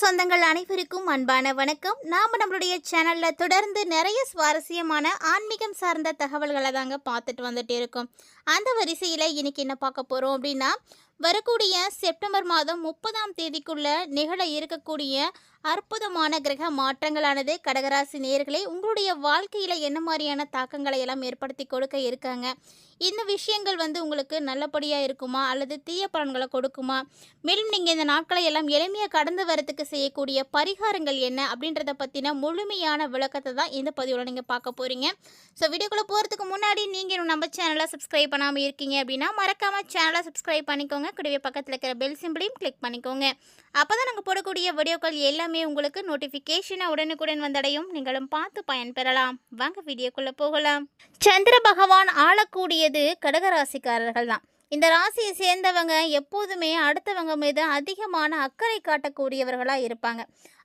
சொந்தங்கள் அனைவருக்கும் அன்பான வணக்கம். நாம் நம்மளுடைய சேனலில் தொடர்ந்து நிறைய சுவாரஸ்யமான ஆன்மீகம் சார்ந்த தகவல்களை தாங்க பார்த்துட்டு வந்துட்டு இருக்கோம். அந்த வரிசையில் இன்னைக்கு என்ன பார்க்க போகிறோம் அப்படின்னா வரக்கூடிய செப்டம்பர் மாதம் முப்பதாம் தேதிக்குள்ள நிகழ இருக்கக்கூடிய அற்புதமான கிரக மாற்றங்களானது கடகராசி நேர்களை உங்களுடைய வாழ்க்கையில் என்ன மாதிரியான தாக்கங்களை எல்லாம் ஏற்படுத்தி கொடுக்க இருக்காங்க? இந்த விஷயங்கள் வந்து உங்களுக்கு நல்லபடியாக இருக்குமா? அல்லது தீய பலன்களை கொடுக்குமா? மேலும் நீங்கள் இந்த நாட்களை எல்லாம் எளிமையாக கடந்து வரத்துக்கு செய்யக்கூடிய பரிகாரங்கள் என்ன? அப்படின்றத பற்றின முழுமையான விளக்கத்தை தான் இந்த பதிவில் நீங்கள் பார்க்க போகிறீங்க ஸோ வீடியோக்குள்ளே போகிறதுக்கு முன்னாடி நீங்கள் நம்ம சேனலை சப்ஸ்கிரைப் பண்ணாமல் இருக்கீங்க அப்படின்னா மறக்காமல் சேனலை சப்ஸ்கிரைப் பண்ணிக்கோங்க. கூடவே பக்கத்தில் இருக்கிற பெல் சிம்பிளையும் கிளிக் பண்ணிக்கோங்க. அப்போ தான் நாங்கள் போடக்கூடிய வீடியோக்கள் எல்லாம் எல்லாமே உங்களுக்கு நோட்டிஃபிகேஷனை உடனுக்குடன் வந்தடையும். நீங்களும் பார்த்து பயன்பெறலாம். வாங்க வீடியோக்குள்ளே போகலாம். சந்திர பகவான் ஆளக்கூடியது கடகராசிக்காரர்கள் தான் இந்த ராசியை சேர்ந்தவங்க எப்போதுமே அடுத்தவங்க மீது அதிகமான அக்கறை காட்டக்கூடியவர்களாக இருப்பாங்க.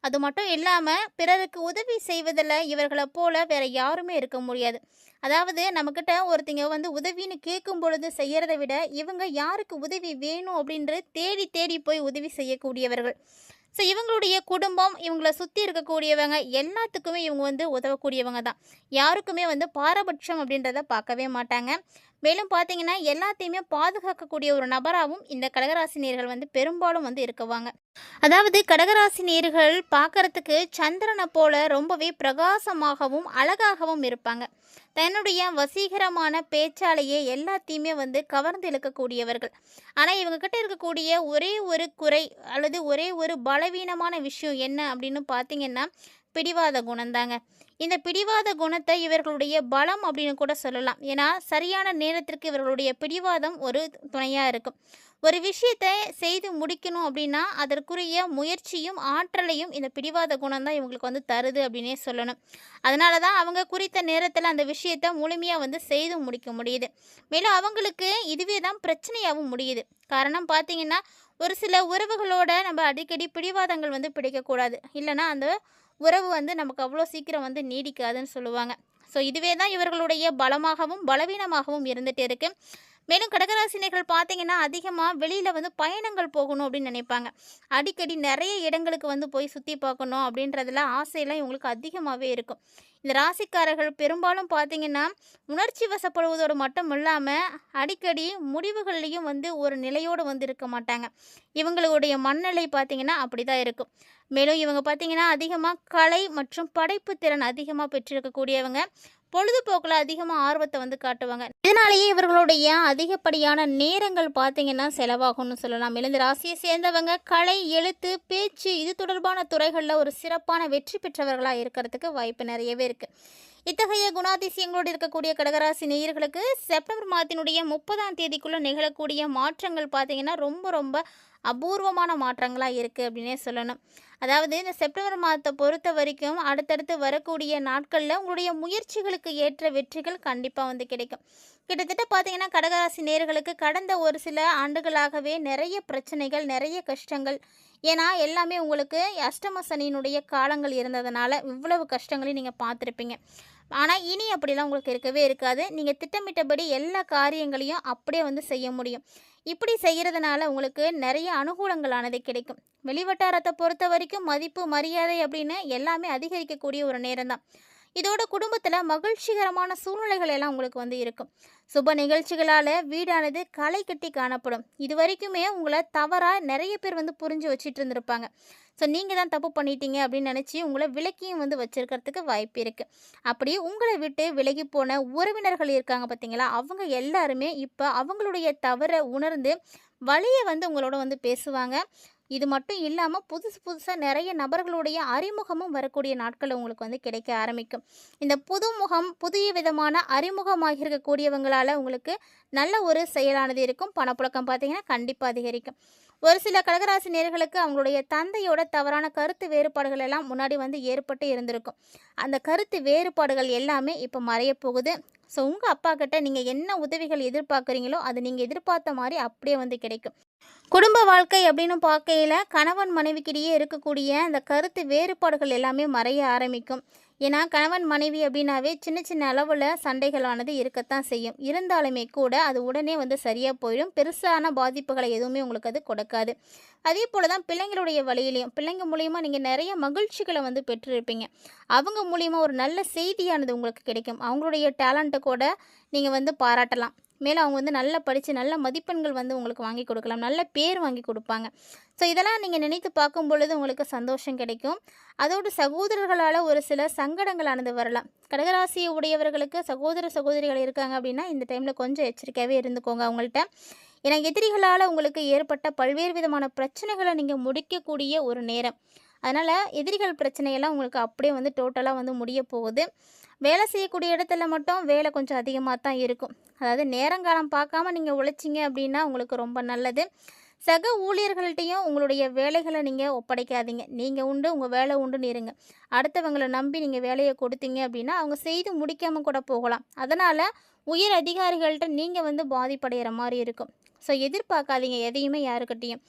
அது மட்டும் இல்லாமல் பிறருக்கு உதவி செய்வதில் இவர்களை போல வேற யாருமே இருக்க முடியாது. அதாவது நம்மக்கிட்ட ஒருத்தங்க வந்து உதவின்னு கேட்கும் பொழுது செய்கிறத விட இவங்க யாருக்கு உதவி வேணும் அப்படின்று தேடி தேடி போய் உதவி செய்யக்கூடியவர்கள். ஸோ இவங்களுடைய குடும்பம் இவங்களை சுற்றி இருக்கக்கூடியவங்க எல்லாத்துக்குமே இவங்க வந்து உதவக்கூடியவங்க தான். யாருக்குமே வந்து பாரபட்சம் அப்படின்றத பார்க்கவே மாட்டாங்க. மேலும் பார்த்தீங்கன்னா எல்லாத்தையுமே பாதுகாக்கக்கூடிய ஒரு நபராகவும் இந்த கடகராசினியர்கள் வந்து பெரும்பாலும் வந்து இருக்குவாங்க. அதாவது கடகராசினியர்கள் பார்க்கறதுக்கு சந்திரனை போல ரொம்பவே பிரகாசமாகவும் அழகாகவும் இருப்பாங்க. தன்னுடைய வசீகரமான பேச்சாலேயே எல்லாத்தையுமே வந்து கவர்ந்து இழுக்கக்கூடியவர்கள். ஆனால் இவங்க கிட்ட இருக்கக்கூடிய ஒரே ஒரு குறை அல்லது ஒரே ஒரு பலவீனமான விஷயம் என்ன அப்படின்னு பார்த்தீங்கன்னா பிடிவாத குணம்தாங்க. இந்த பிடிவாத குணத்தை இவர்களுடைய பலம் அப்படின்னு கூட சொல்லலாம். ஏன்னா சரியான நேரத்திற்கு இவர்களுடைய பிடிவாதம் ஒரு துணையாக இருக்கும். ஒரு விஷயத்தை செய்து முடிக்கணும் அப்படின்னா அதற்குரிய முயற்சியும் ஆற்றலையும் இந்த பிடிவாத குணம் தான் இவங்களுக்கு வந்து தருது அப்படின்னே சொல்லணும். அதனால தான் அவங்க குறித்த நேரத்தில் அந்த விஷயத்தை முழுமையாக வந்து செய்து முடிக்க முடியுது. மேலும் அவங்களுக்கு இதுவே தான் பிரச்சனையாகவும் முடியுது. காரணம் பார்த்தீங்கன்னா ஒரு சில உறவுகளோட நம்ம அடிக்கடி பிடிவாதங்கள் வந்து பிடிக்கக்கூடாது. இல்லைன்னா அந்த உறவு வந்து நமக்கு அவ்வளோ சீக்கிரம் வந்து நீடிக்காதுன்னு சொல்லுவாங்க. ஸோ இதுவே தான் இவர்களுடைய பலமாகவும் பலவீனமாகவும் இருந்துகிட்டு இருக்குது மேலும் கடகராசினியர்கள் பார்த்தீங்கன்னா அதிகமாக வெளியில் வந்து பயணங்கள் போகணும் அப்படின்னு நினைப்பாங்க. அடிக்கடி நிறைய இடங்களுக்கு வந்து போய் சுற்றி பார்க்கணும் அப்படின்றதுல ஆசையெல்லாம் இவங்களுக்கு அதிகமாகவே இருக்கும். இந்த ராசிக்காரர்கள் பெரும்பாலும் பார்த்தீங்கன்னா உணர்ச்சி வசப்படுவதோடு மட்டும் இல்லாமல் அடிக்கடி முடிவுகள்லையும் வந்து ஒரு நிலையோடு வந்து இருக்க மாட்டாங்க. இவங்களுடைய மனநிலை பார்த்திங்கன்னா அப்படி தான் இருக்கும். மேலும் இவங்க பார்த்திங்கன்னா அதிகமாக கலை மற்றும் படைப்பு திறன் அதிகமாக பெற்றிருக்கக்கூடியவங்க. பொழுதுபோக்கில் அதிகமாக ஆர்வத்தை வந்து காட்டுவாங்க. இதனாலேயே இவர்களுடைய அதிகப்படியான நேரங்கள் பார்த்தீங்கன்னா செலவாகும்னு சொல்லலாம். மேலும் இந்த ராசியை சேர்ந்தவங்க கலை எழுத்து பேச்சு இது தொடர்பான துறைகளில் ஒரு சிறப்பான வெற்றி பெற்றவர்களாக இருக்கிறதுக்கு வாய்ப்பு நிறையவே இருக்குது இத்தகைய குணாதிசயங்களோடு இருக்கக்கூடிய கடகராசி நேயர்களுக்கு செப்டம்பர் மாதத்தினுடைய முப்பதாம் தேதிக்குள்ளே நிகழக்கூடிய மாற்றங்கள் பார்த்தீங்கன்னா ரொம்ப ரொம்ப அபூர்வமான மாற்றங்களாக இருக்குது அப்படின்னே சொல்லணும். அதாவது இந்த செப்டம்பர் மாதத்தை பொறுத்த வரைக்கும் அடுத்தடுத்து வரக்கூடிய நாட்களில் உங்களுடைய முயற்சிகளுக்கு ஏற்ற வெற்றிகள் கண்டிப்பாக வந்து கிடைக்கும். கிட்டத்தட்ட பார்த்தீங்கன்னா கடகராசி நேர்களுக்கு கடந்த ஒரு சில ஆண்டுகளாகவே நிறைய பிரச்சனைகள் நிறைய கஷ்டங்கள். ஏன்னா எல்லாமே உங்களுக்கு அஷ்டம சனியினுடைய காலங்கள் இருந்ததுனால இவ்வளவு கஷ்டங்களையும் நீங்கள் பார்த்துருப்பீங்க. ஆனால் இனி அப்படிலாம் உங்களுக்கு இருக்கவே இருக்காது. நீங்கள் திட்டமிட்டபடி எல்லா காரியங்களையும் அப்படியே வந்து செய்ய முடியும். இப்படி செய்கிறதுனால உங்களுக்கு நிறைய அனுகூலங்களானது கிடைக்கும். வெளிவட்டாரத்தை பொறுத்த வரைக்கும் மதிப்பு மரியாதை அப்படின்னு எல்லாமே அதிகரிக்கக்கூடிய ஒரு நேரம் தான் இதோட குடும்பத்தில் மகிழ்ச்சிகரமான சூழ்நிலைகள் எல்லாம் உங்களுக்கு வந்து இருக்கும். சுப நிகழ்ச்சிகளால் வீடானது களை கட்டி காணப்படும். இது வரைக்குமே உங்களை தவறாக நிறைய பேர் வந்து புரிஞ்சு வச்சுட்டு இருந்திருப்பாங்க. ஸோ நீங்கள் தான் தப்பு பண்ணிட்டீங்க அப்படின்னு நினச்சி உங்களை விலக்கியும் வந்து வச்சுருக்கிறதுக்கு வாய்ப்பு இருக்குது அப்படி உங்களை விட்டு விலகி போன உறவினர்கள் இருக்காங்க பார்த்தீங்களா அவங்க எல்லாருமே இப்போ அவங்களுடைய தவறை உணர்ந்து வழியை வந்து உங்களோட வந்து பேசுவாங்க. இது மட்டும் இல்லாமல் புதுசு புதுசாக நிறைய நபர்களுடைய அறிமுகமும் வரக்கூடிய நாட்கள் உங்களுக்கு வந்து கிடைக்க ஆரம்பிக்கும். இந்த புது முகம் புதிய விதமான அறிமுகமாக இருக்கக்கூடியவங்களால் உங்களுக்கு நல்ல ஒரு செயலானது இருக்கும். பணப்புழக்கம் பார்த்திங்கன்னா கண்டிப்பாக அதிகரிக்கும். ஒரு சில கடகராசி நேர்களுக்கு அவங்களுடைய தந்தையோட தவறான கருத்து வேறுபாடுகள் எல்லாம் முன்னாடி வந்து ஏற்பட்டு இருந்திருக்கும். அந்த கருத்து வேறுபாடுகள் எல்லாமே இப்போ மறைய போகுது. ஸோ உங்கள் அப்பா கிட்ட நீங்கள் என்ன உதவிகள் எதிர்பார்க்குறீங்களோ அது நீங்கள் எதிர்பார்த்த மாதிரி அப்படியே வந்து கிடைக்கும். குடும்ப வாழ்க்கை அப்படின்னு பார்க்கையில் கணவன் மனைவிக்கிடையே இருக்கக்கூடிய அந்த கருத்து வேறுபாடுகள் எல்லாமே மறைய ஆரம்பிக்கும். ஏன்னா கணவன் மனைவி அப்படின்னாவே சின்ன சின்ன அளவில் சண்டைகளானது இருக்கத்தான் செய்யும். இருந்தாலுமே கூட அது உடனே வந்து சரியாக போயிடும். பெருசான பாதிப்புகளை எதுவுமே உங்களுக்கு அது கொடுக்காது. அதே போல் தான் பிள்ளைங்களுடைய வழியிலையும் பிள்ளைங்க மூலியமா நீங்கள் நிறைய மகிழ்ச்சிகளை வந்து பெற்றிருப்பீங்க. அவங்க மூலயமா ஒரு நல்ல செய்தியானது உங்களுக்கு கிடைக்கும். அவங்களுடைய டேலண்ட்டை கூட நீங்கள் வந்து பாராட்டலாம். மேலும் அவங்க வந்து நல்லா படித்து நல்ல மதிப்பெண்கள் வந்து உங்களுக்கு வாங்கி கொடுக்கலாம். நல்ல பேர் வாங்கி கொடுப்பாங்க. ஸோ இதெல்லாம் நீங்கள் நினைத்து பார்க்கும் பொழுது உங்களுக்கு சந்தோஷம் கிடைக்கும். அதோடு சகோதரர்களால் ஒரு சில சங்கடங்களானது வரலாம். கடகராசியை உடையவர்களுக்கு சகோதர சகோதரிகள் இருக்காங்க அப்படின்னா இந்த டைமில் கொஞ்சம் எச்சரிக்கையாகவே இருந்துக்கோங்க அவங்கள்ட்ட. ஏன்னா எதிரிகளால் உங்களுக்கு ஏற்பட்ட பல்வேறு விதமான பிரச்சனைகளை நீங்கள் முடிக்கக்கூடிய ஒரு நேரம். அதனால் எதிரிகள் பிரச்சனையெல்லாம் உங்களுக்கு அப்படியே வந்து டோட்டலாக வந்து முடிய போகுது. வேலை செய்யக்கூடிய இடத்துல மட்டும் வேலை கொஞ்சம் அதிகமாக தான் இருக்கும். அதாவது நேரங்காலம் பார்க்காம நீங்கள் உழைச்சிங்க அப்படின்னா உங்களுக்கு ரொம்ப நல்லது. சக ஊழியர்கள்ட்டையும் உங்களுடைய வேலைகளை நீங்கள் ஒப்படைக்காதீங்க. நீங்கள் உண்டு உங்கள் வேலை உண்டுன்னு இருங்க. அடுத்தவங்களை நம்பி நீங்கள் வேலையை கொடுத்தீங்க அப்படின்னா அவங்க செய்து முடிக்காமல் கூட போகலாம். அதனால் உயர் அதிகாரிகள்கிட்ட நீங்கள் வந்து பாதிப்படைகிற மாதிரி இருக்கும். ஸோ எதிர்பார்க்காதீங்க எதையுமே யாருக்கிட்டேயும்.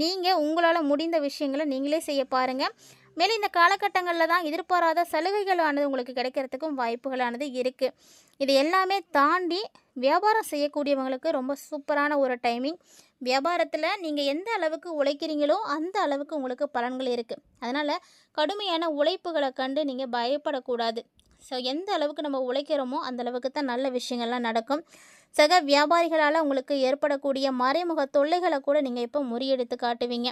நீங்கள் உங்களால் முடிந்த விஷயங்களை நீங்களே செய்ய பாருங்கள் மேலும் இந்த காலகட்டங்களில் தான் எதிர்பாராத சலுகைகளானது உங்களுக்கு கிடைக்கிறதுக்கும் வாய்ப்புகளானது இருக்குது இது எல்லாமே தாண்டி வியாபாரம் செய்யக்கூடியவங்களுக்கு ரொம்ப சூப்பரான ஒரு டைமிங் வியாபாரத்தில் நீங்கள் எந்த அளவுக்கு உழைக்கிறீங்களோ அந்த அளவுக்கு உங்களுக்கு பலன்கள் இருக்குது அதனால் கடுமையான உழைப்புகளை கண்டு நீங்கள் பயப்படக்கூடாது. ஸோ எந்த அளவுக்கு நம்ம உழைக்கிறோமோ அந்த அளவுக்கு தான் நல்ல விஷயங்கள்லாம் நடக்கும். சக வியாபாரிகளால் உங்களுக்கு ஏற்படக்கூடிய மறைமுக தொல்லைகளை கூட நீங்கள் இப்போ முறியெடுத்து காட்டுவீங்க.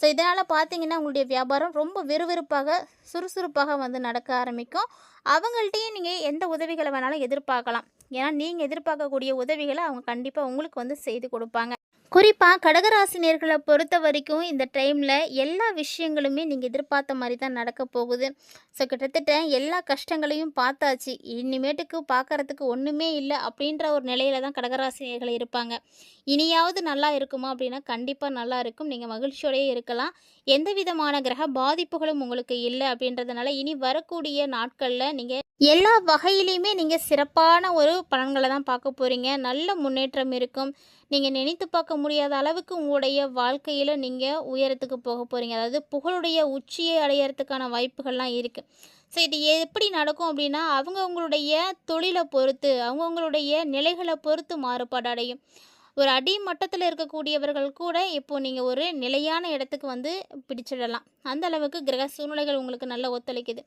ஸோ இதனால் பார்த்தீங்கன்னா உங்களுடைய வியாபாரம் ரொம்ப விறுவிறுப்பாக சுறுசுறுப்பாக வந்து நடக்க ஆரம்பிக்கும். அவங்கள்ட்டையும் நீங்கள் எந்த உதவிகளை வேணாலும் எதிர்பார்க்கலாம். ஏன்னா நீங்கள் எதிர்பார்க்கக்கூடிய உதவிகளை அவங்க கண்டிப்பாக உங்களுக்கு வந்து செய்து கொடுப்பாங்க. குறிப்பாக கடகராசினியர்களை பொறுத்த வரைக்கும் இந்த டைமில் எல்லா விஷயங்களுமே நீங்கள் எதிர்பார்த்த மாதிரி தான் நடக்க போகுது. ஸோ கிட்டத்தட்ட எல்லா கஷ்டங்களையும் பார்த்தாச்சு. இனிமேட்டுக்கு பார்க்கறதுக்கு ஒன்றுமே இல்லை அப்படின்ற ஒரு நிலையில தான் கடகராசினியர்கள் இருப்பாங்க. இனியாவது நல்லா இருக்குமா அப்படின்னா கண்டிப்பாக நல்லா இருக்கும். நீங்கள் மகிழ்ச்சியோடையே இருக்கலாம். எந்த விதமான கிரக பாதிப்புகளும் உங்களுக்கு இல்லை அப்படின்றதுனால இனி வரக்கூடிய நாட்களில் நீங்கள் எல்லா வகையிலையுமே நீங்கள் சிறப்பான ஒரு பலன்களை தான் பார்க்க போகிறீங்க நல்ல முன்னேற்றம் இருக்கும். நீங்கள் நினைத்து பார்க்க முடியாத அளவுக்கு உங்களுடைய வாழ்க்கையில் நீங்கள் உயரத்துக்கு போக போகிறீங்க அதாவது புகழுடைய உச்சியை அடையறதுக்கான வாய்ப்புகள்லாம் இருக்குது ஸோ இது எப்படி நடக்கும் அப்படின்னா அவங்கவுங்களுடைய தொழிலை பொறுத்து அவங்கவுங்களுடைய நிலைகளை பொறுத்து மாறுபாடு அடையும். ஒரு அடி மட்டத்தில் இருக்கக்கூடியவர்கள் கூட இப்போது நீங்கள் ஒரு நிலையான இடத்துக்கு வந்து பிடிச்சிடலாம். அந்த அளவுக்கு கிரக சூழ்நிலைகள் உங்களுக்கு நல்லா ஒத்துழைக்குது.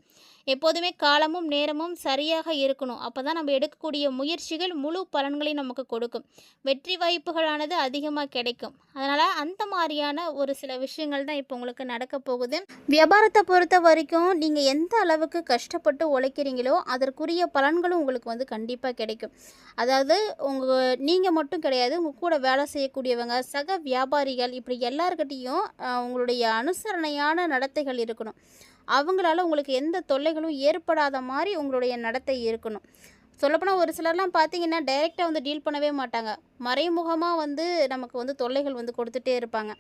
எப்போதுமே காலமும் நேரமும் சரியாக இருக்கணும். அப்போ தான் நம்ம எடுக்கக்கூடிய முயற்சிகள் முழு பலன்களையும் நமக்கு கொடுக்கும். வெற்றி வாய்ப்புகளானது அதிகமாக கிடைக்கும். அதனால் அந்த மாதிரியான ஒரு சில விஷயங்கள் தான் இப்போ உங்களுக்கு நடக்க போகுது. வியாபாரத்தை பொறுத்த வரைக்கும் நீங்கள் எந்த அளவுக்கு கஷ்டப்பட்டு உழைக்கிறீங்களோ அதற்குரிய பலன்களும் உங்களுக்கு வந்து கண்டிப்பாக கிடைக்கும். அதாவது உங்கள் நீங்கள் மட்டும் கிடையாது உங்கள் கூட வேலை செய்யக்கூடியவங்க சக வியாபாரிகள் இப்படி எல்லாருக்கிட்டேயும் அஹ், உங்களுடைய அனுசரணையான நடத்தைகள் இருக்கணும். அவங்களால உங்களுக்கு எந்த தொல்லைகளும் ஏற்படாத மாதிரி உங்களுடைய நடத்தை இருக்கணும். சொல்லப்போனால் ஒரு சிலர்லாம் பார்த்தீங்கன்னா டைரெக்டாக வந்து டீல் பண்ணவே மாட்டாங்க. மறைமுகமாக வந்து நமக்கு வந்து தொல்லைகள் வந்து கொடுத்துட்டே இருப்பாங்க.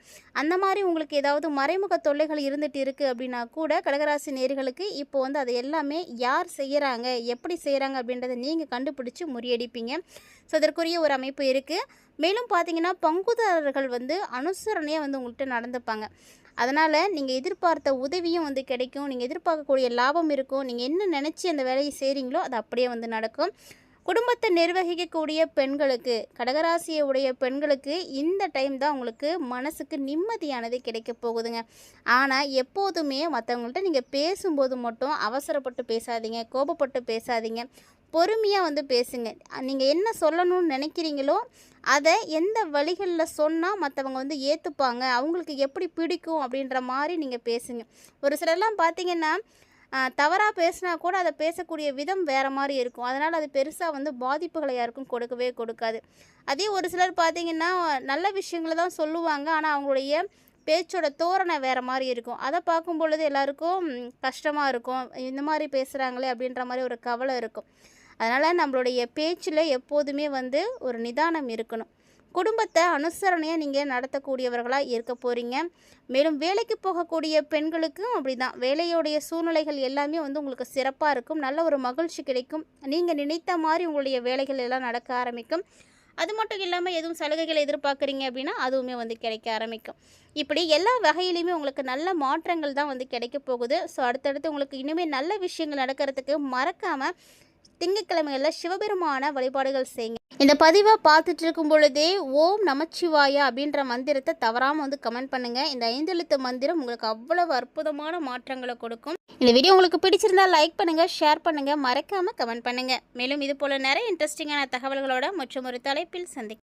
அந்த மாதிரி உங்களுக்கு ஏதாவது மறைமுக தொல்லைகள் இருந்துகிட்டு இருக்குது அப்படின்னா கூட கடகராசி நேர்களுக்கு இப்போ வந்து அது எல்லாமே யார் செய்கிறாங்க எப்படி செய்கிறாங்க அப்படின்றத நீங்கள் கண்டுபிடிச்சி முறியடிப்பீங்க. ஸோ அதற்குரிய ஒரு அமைப்பு இருக்குது மேலும் பார்த்தீங்கன்னா பங்குதாரர்கள் வந்து அனுசரணையாக வந்து உங்கள்கிட்ட நடந்துப்பாங்க. அதனால் நீங்கள் எதிர்பார்த்த உதவியும் வந்து கிடைக்கும். நீங்கள் எதிர்பார்க்கக்கூடிய லாபம் இருக்கும். நீங்கள் என்ன நினச்சி அந்த வேலையை செய்கிறீங்களோ அது அப்படியே வந்து நடக்கும். குடும்பத்தை நிர்வகிக்கக்கூடிய பெண்களுக்கு கடகராசியை உடைய பெண்களுக்கு இந்த டைம் தான் உங்களுக்கு மனசுக்கு நிம்மதியானது கிடைக்க போகுதுங்க. ஆனால் எப்போதுமே மற்றவங்கள்ட்ட நீங்கள் பேசும்போது மட்டும் அவசரப்பட்டு பேசாதீங்க கோபப்பட்டு பேசாதீங்க. பொறுமையாக வந்து பேசுங்க. நீங்கள் என்ன சொல்லணும்னு நினைக்கிறீங்களோ அதை எந்த வழிகளில் சொன்னால் மற்றவங்க வந்து ஏற்றுப்பாங்க அவங்களுக்கு எப்படி பிடிக்கும் அப்படின்ற மாதிரி நீங்கள் பேசுங்க. ஒரு சிலர்லாம் பார்த்தீங்கன்னா தவறாக பேசினா கூட அதை பேசக்கூடிய விதம் வேறு மாதிரி இருக்கும். அதனால் அது பெருசாக வந்து பாதிப்புகளை யாருக்கும் கொடுக்கவே கொடுக்காது. அதே ஒரு சிலர் பார்த்தீங்கன்னா நல்ல விஷயங்களை தான் சொல்லுவாங்க. ஆனால் அவங்களுடைய பேச்சோட தோரணை வேறு மாதிரி இருக்கும். அதை பார்க்கும் பொழுது எல்லாருக்கும் கஷ்டமாக இருக்கும். இந்த மாதிரி பேசுகிறாங்களே அப்படின்ற மாதிரி ஒரு கவலை இருக்கும். அதனால் நம்மளுடைய பேச்சில் எப்போதுமே வந்து ஒரு நிதானம் இருக்கணும். குடும்பத்தை அனுசரணையாக நீங்கள் நடத்தக்கூடியவர்களாக இருக்க போகிறீங்க மேலும் வேலைக்கு போகக்கூடிய பெண்களுக்கும் அப்படி தான் வேலையோடைய சூழ்நிலைகள் எல்லாமே வந்து உங்களுக்கு சிறப்பாக இருக்கும். நல்ல ஒரு மகிழ்ச்சி கிடைக்கும். நீங்கள் நினைத்த மாதிரி உங்களுடைய வேலைகள் எல்லாம் நடக்க ஆரம்பிக்கும். அது மட்டும் இல்லாமல் எதுவும் சலுகைகளை எதிர்பார்க்குறீங்க அப்படின்னா அதுவுமே வந்து கிடைக்க ஆரம்பிக்கும். இப்படி எல்லா வகையிலையுமே உங்களுக்கு நல்ல மாற்றங்கள் தான் வந்து கிடைக்க போகுது. ஸோ அடுத்தடுத்து உங்களுக்கு இனிமேல் நல்ல விஷயங்கள் நடக்கிறதுக்கு மறக்காமல் திங்கட்கிழமைகளில் சிவபெருமான வழிபாடுகள் செய்யுங்க. இந்த பதிவை பார்த்துட்டு இருக்கும் பொழுதே ஓம் நமச்சிவாயா அப்படின்ற மந்திரத்தை தவறாமல் வந்து கமெண்ட் பண்ணுங்க. இந்த ஐந்தெழுத்து மந்திரம் உங்களுக்கு அவ்வளவு அற்புதமான மாற்றங்களை கொடுக்கும். இந்த வீடியோ உங்களுக்கு பிடிச்சிருந்தா லைக் பண்ணுங்க ஷேர் பண்ணுங்க மறக்காம கமெண்ட் பண்ணுங்க. மேலும் இது போல நிறைய இன்ட்ரெஸ்டிங்கான தகவல்களோட மற்றும் ஒரு தலைப்பில் சந்திக்கும்